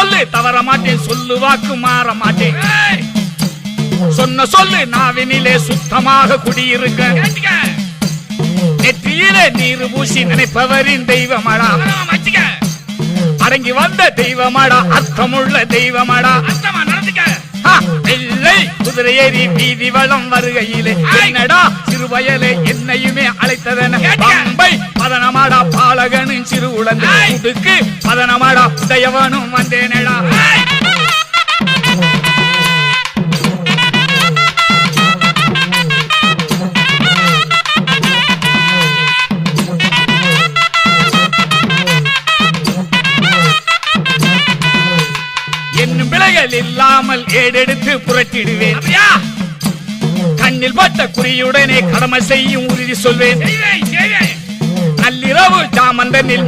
சொல்லு தவற மாட்டேன் சொல்லு வாக்கு மாற மாட்டேன். சொன்ன சொல்லு நாவினிலே சுத்தமாக குடியிருக்க. நெற்றியிலே நீர் பூசி நினைப்பவரின் தெய்வமடா. அடங்கி வந்த தெய்வமடா அர்த்தமுள்ள தெய்வமடா. ஹா, குதிரை ஏறி வீதி வளம் வருகையிலே. என்னடா சிறுவயலே என்னையுமே உடுக்கு பதனமாடா உடையவனும் வந்தேனடா. இல்லாமல் ஏடெடுத்து புரட்டிடுவேன். கண்ணில் பட்ட குறியுடனே கடமை செய்யும் உறுதி சொல்வேன். நள்ளிரவு ஜாமந்தனில்